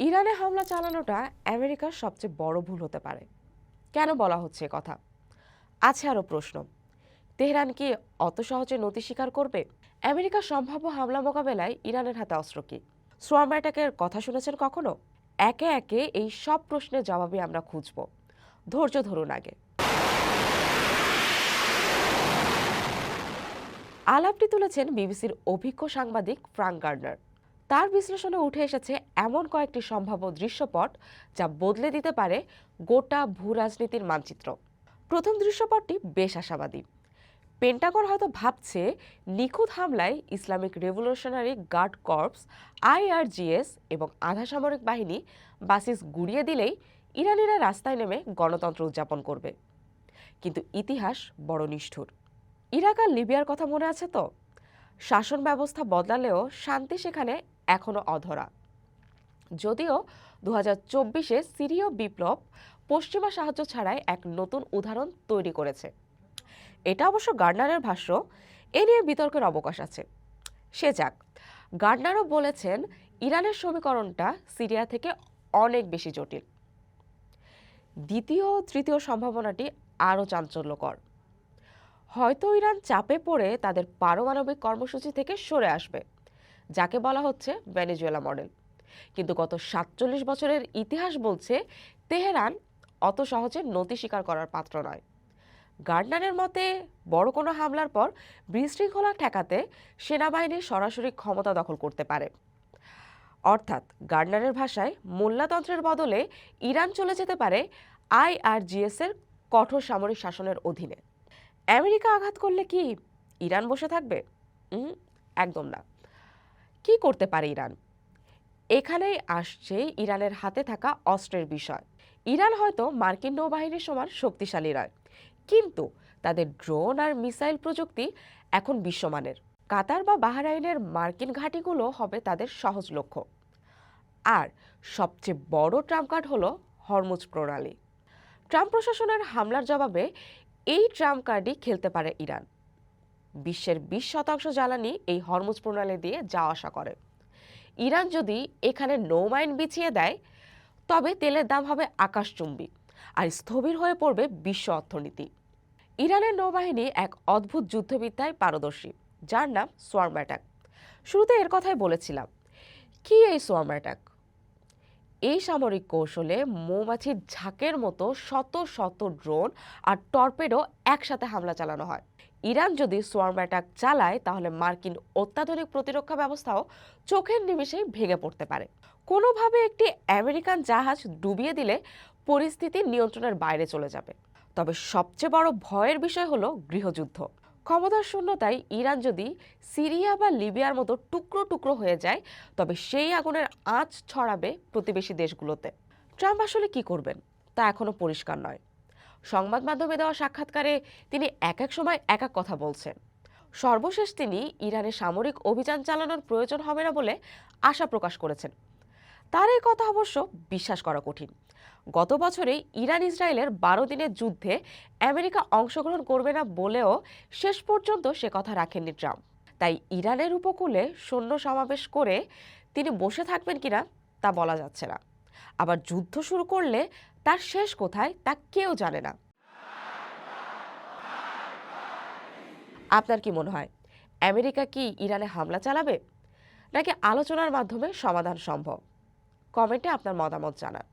ইরানে হামলা চালানোটা আমেরিকার সবচেয়ে বড় ভুল হতে পারে। কেন বলা হচ্ছে কথা? আছে আরও প্রশ্ন। তেহরান কি অত সহজে নতি স্বীকার করবে? আমেরিকার সম্ভাব্য হামলা মোকাবেলায় ইরানের হাতে অস্ত্র কি? সোয়াম অ্যাটাকের কথা শুনেছেন কখনো? একে একে এই সব প্রশ্নের জবাবই আমরা খুঁজব। ধৈর্য ধরুন আগে। আলাপটি তুলেছেন বিবিসির অভিজ্ঞ সাংবাদিক ফ্রাঙ্ক গার্ডনার তার বিশ্লেষণে উঠে এসেছে এমন কয়েকটি সম্ভাব্য দৃশ্যপট যা বদলে দিতে পারে গোটা ভূ রাজনীতির মানচিত্র। প্রথম দৃশ্যপটটি বেশ আশাবাদী। পেন্টাগন হয়তো ভাবছে নিখুঁত হামলায় Islamic revolutionary guard corps, IRGC এবং আধা সামরিক বাহিনী বাসিস গুড়িয়ে দিলেই ইরানিরা রাস্তায় নেমে গণতন্ত্র উদযাপন করবে। কিন্তু ইতিহাস বড় নিষ্ঠুর। ইরাক আর লিবিয়ার কথা মনে আছে তো? শাসন ব্যবস্থা বদলালেও শান্তি সেখানে এখনও অধরা। যদিও দু হাজার চব্বিশে সিরীয় বিপ্লব পশ্চিমা সাহায্য ছাড়াই এক নতুন উদাহরণ তৈরি করেছে। এটা অবশ্য গার্ডনারের ভাষ্য, এ নিয়ে বিতর্কের অবকাশ আছে। সে যাক, গার্ডনারও বলেছেন, ইরানের সমীকরণটা সিরিয়া থেকে অনেক বেশি জটিল। দ্বিতীয় তৃতীয় সম্ভাবনাটি আরও চাঞ্চল্যকর। হয়তো ইরান চাপে পড়ে তাদের পারমাণবিক কর্মসূচি থেকে সরে আসবে। যাকে বলা হচ্ছে ভেনেজুয়েলা মডেল। কিন্তু গত সাতচল্লিশ বছরের ইতিহাস বলছে তেহরান অত সহজে নতি স্বীকার করার পাত্র নয়। গার্ডনারের মতে, বড় কোনো হামলার পর বিশৃঙ্খলা ঠেকাতে সেনাবাহিনী সরাসরি ক্ষমতা দখল করতে পারে। অর্থাৎ গার্ডনারের ভাষায় মোল্লাতন্ত্রের বদলে ইরান চলে যেতে পারে আইআরজিএস এর কঠোর সামরিক শাসনের অধীনে। আমেরিকা আঘাত করলে কি ইরান বসে থাকবে? একদম না। কি করতে পারে ইরান? এখানেই আসছে ইরানের হাতে থাকা অস্ত্রের বিষয়। ইরান হয়তো মার্কিন নৌবাহিনীর সমান শক্তিশালী নয়, কিন্তু তাদের ড্রোন আর মিসাইল প্রযুক্তি এখন বিশ্বমানের। কাতার বা বাহরাইনের মার্কিন ঘাঁটিগুলো হবে তাদের সহজ লক্ষ্য। আর সবচেয়ে বড় ট্রাম্প কার্ড হলো হরমুজ প্রণালী। ট্রাম্প প্রশাসনের হামলার জবাবে এই ট্রাম্প কার্ডই খেলতে পারে ইরান। বিশ্বের বিশ শতাংশ জ্বালানি এই হরমুজ প্রণালী দিয়ে যাওয়া আসা করে। ইরান যদি এখানে নৌমাইন বিছিয়ে দেয়, তবে তেলের দাম হবে আকাশচুম্বী আর স্থবির হয়ে পড়বে বিশ্ব অর্থনীতি। ইরানের নৌবাহিনী এক অদ্ভুত যুদ্ধবিদ্যায় পারদর্শী, যার নাম সোয়ার্ম অ্যাটাক শুরুতে এর কথাই বলেছিলাম, কি এই সোয়ার্ম অ্যাটাক এই সামরিক কৌশলে মৌমাছির ঝাঁকের মতো শত শত ড্রোন আর টর্পেডো একসাথে হামলা চালানো হয়। ইরান যদি সোয়ার্ম অ্যাটাক চালায়, তাহলে মার্কিন অত্যাধুনিক প্রতিরক্ষা ব্যবস্থাও চোখের নিমেষেই ভেঙে পড়তে পারে। কোনোভাবে একটি আমেরিকান জাহাজ ডুবিয়ে দিলে পরিস্থিতি নিয়ন্ত্রণের বাইরে চলে যাবে। তবে সবচেয়ে বড় ভয়ের বিষয় হলো গৃহযুদ্ধ। ক্ষমতার শূন্যতায় ইরান যদি সিরিয়া বা লিবিয়ার মতো টুকরো টুকরো হয়ে যায়, তবে সেই আগুনের আঁচ ছড়াবে প্রতিবেশী দেশগুলোতে। ট্রাম্প আসলে কি করবেন, তা এখনও পরিষ্কার নয়। সংবাদ মাধ্যমে দেওয়া সাক্ষাৎকারে তিনি এক এক সময় এক এক কথা বলছেন। সর্বশেষ তিনি ইরানে সামরিক অভিযান চালানোর প্রয়োজন হবে না বলে আশা প্রকাশ করেছেন। তার এই কথা অবশ্য বিশ্বাস করা কঠিন। গত বছরে ইরান ইসরায়েলের বারো দিনের যুদ্ধে আমেরিকা অংশগ্রহণ করবে না বলেও শেষ পর্যন্ত সে কথা রাখেননি ট্রাম্প। তাই ইরানের উপকূলে সৈন্য সমাবেশ করে তিনি বসে থাকবেন কিনা তা বলা যাচ্ছে না। আবার যুদ্ধ শুরু করলে তার শেষ কোথায় তা কেউ জানে না। আপনার কি মনে হয়, আমেরিকা কি ইরানে হামলা চালাবে নাকি আলোচনার মাধ্যমে সমাধান সম্ভব? কমেন্টে আপনার মতামত জানান।